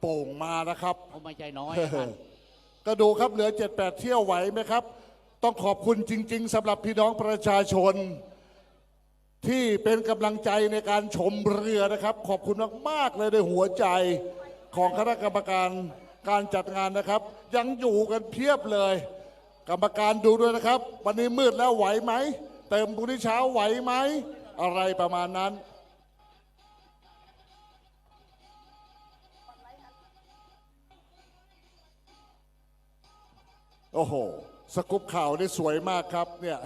โป่งมานะครับเขาไม่ใจน้อยนะท่านก็ดูครับเหลือ 7-8 เที่ยวไหวไหมครับ ต้องขอบคุณจริง ๆสำหรับพี่น้องประชาชน ที่เป็นกำลังใจในการชมเรือนะครับ ขอบคุณมาก ๆ เลยในหัวใจของคณะกรรมการการจัดงานนะครับ ยังอยู่กันเพียบเลย กรรมการดูด้วยนะครับ วันนี้มืดแล้วไหวไหม เติมพรุ่งนี้เช้าไหวไหม อะไรประมาณนั้น โอ้โห สกุปข่าวนี่สวยมากครับ เนี่ย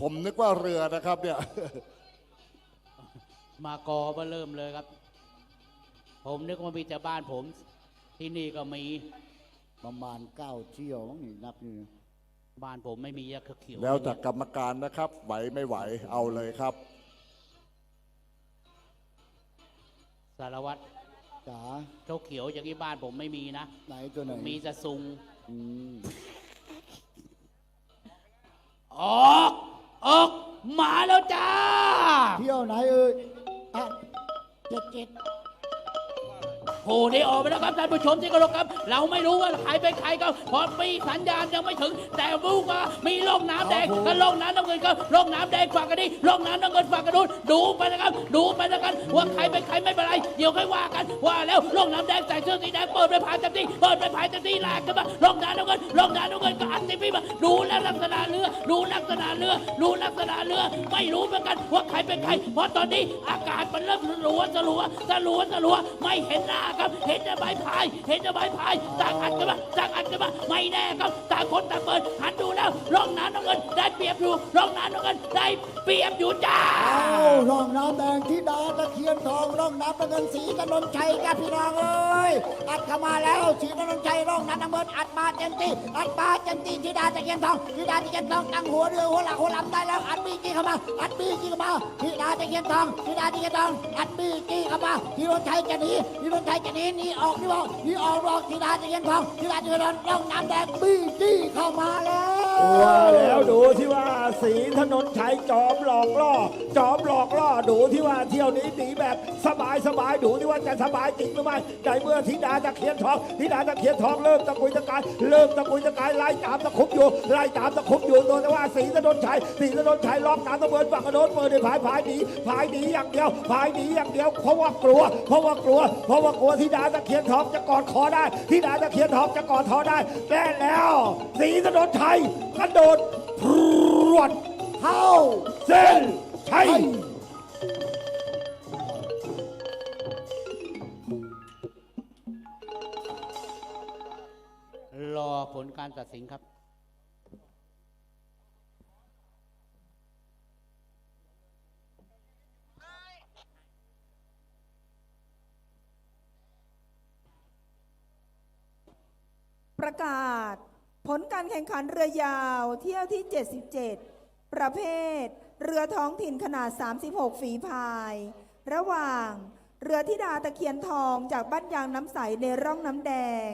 ผมนึกว่าเรือนะครับเนี่ย มากอมาเริ่มเลยครับ ผมนึกว่ามีแต่บ้านผม ที่นี่ก็มีประมาณเก้าเที่ยวมั้งนี่นับนี่บ้านผมไม่มียักษ์เขียวแล้วแต่กรรมการนะครับ ไหวไม่ไหวเอาเลยครับ สารวัตรจ๋าเจ้าเขียวอย่างที่บ้านผมไม่มีนะ ไหนตัวไหนมีจะซุงอืม เที่ยว ไหนเอ่ยอะเจ็ดเจ็ดโอ้นี่ออกไปแล้วครับท่านผู้ชมที่เคารพครับ เราไม่รู้ว่าใครเป็นใครก็เพอปีสัญญาณยังไม่ถึง แต่รู้ว่ามีร่องน้ำแดงกับร่องน้ำน้ำเงินก็ร่องน้ำแดงฝากกันนี่ร่องน้ำน้ำเงินฝากกันนู้นดูไปนะครับ ดูไปนะครับว่าใครเป็นใครไม่เป็นไรเดี๋ยวค่อยว่ากันว่าแล้วร่องน้ำแดงใส่เสื้อสีแดงเปิดไปผ่านเต็มที่เปิดไปผ่านเต็มที่แหลกกันมาร่องน้ำน้ำเงินร่องน้ำน้ำเงินก็อัดติดพี่มาดูแล้วลักษณะเรือดูลักษณะเรือดูลักษณะเรือไม่รู้เหมือนกันว่าใครเป็นใครเพราะตอนนี้อากาศมันเริ่มสลัวสลัวสลัวสลัวไม่เห็นหน้าครับเห็นแต่ใบพาย เห็นแต่ใบพายต่างอัดกันมาต่างอัดกันมาไม่แน่ครับต่างคนต่างเปิดหันดูแล้วร่องน้ำน้ำเงินได้เปรียบอยู่ร่องน้ำน้ำเงินได้เปรียบอยู่จ้าเอาร่องน้ำแดงที่ดาตะเคียนทองร่องน้ำตะเงินสีกนนชัยกับพี่น้องเอ้ อัดเข้ามาแล้วสีกนนชัยร่องน้ำน้ำเงินอัดมาเต็มที่อัดมาเต็มที่ที่ดาตะเคียนทองที่ดาตะเคียนทองตั้งหัวเรือหัวหลักหัวลำได้แล้วอัดบีจี้เข้ามาอัดบีจี้เข้ามาที่ดาตะเคียนทองที่ดาตะเคียนทองอัดบีจี้เข้ามาที่รนชัยจะหนีที่รนชัยจะหนีหนีออกนี่บอกหนีออกบอกที่ดาตะเคียนทองที่ดาตะเคียนทองร่องน้ำแดงบีจี้เข้ามาแล้ว ดูที่ว่าสีถนนชัยจอมหลอกล่อ จอมหลอกล่อดูที่ว่าเที่ยวนี้หนีแบบสบายสบายดูที่ว่าจะสบายจริงหรือไม่ในเมื่อธิดาตะเคียนทองธิดาตะเคียนทองเริ่มตะกุยตะกายเริ่มตะกุยตะกายไล่ตามตะคุบอยู่ไล่ตามตะคุบอยู่ตัวแต่ว่าสีถนนชัยสีถนนชัยล็อกน้ำตะเบินฝั่งกระโดดเปิดในผายผายหนีผายหนีอย่างเดียวผายหนีอย่างเดียวเพราะว่ากลัว เพราะว่ากลัว เพราะว่ากลัวธิดาตะเคียนทองจะกอดคอได้ธิดาตะเคียนทองจะกอดคอได้และแล้ว สีถนนชัยกระโดดพรวดเข้าเส้นชัยรอผลการตัดสินครับ ประกาศ ผลการแข่งขันเรือยาวเที่ยวที่ 77 ประเภท เรือท้องถิ่นขนาด 36 ฝีพาย ระหว่าง เรือธิดาตะเคียนทองจากบ้านยางน้ำใสในร่องน้ำแดง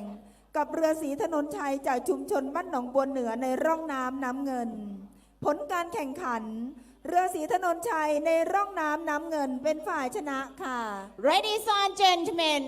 กับเรือสีถนนชัยจากชุมชนบ้านหนองบัวเหนือในร่องน้ำน้ำเงิน ผลการแข่งขัน เรือสีถนนชัยในร่องน้ำน้ำเงินเป็นฝ่ายชนะค่ะ Ladies and gentlemen,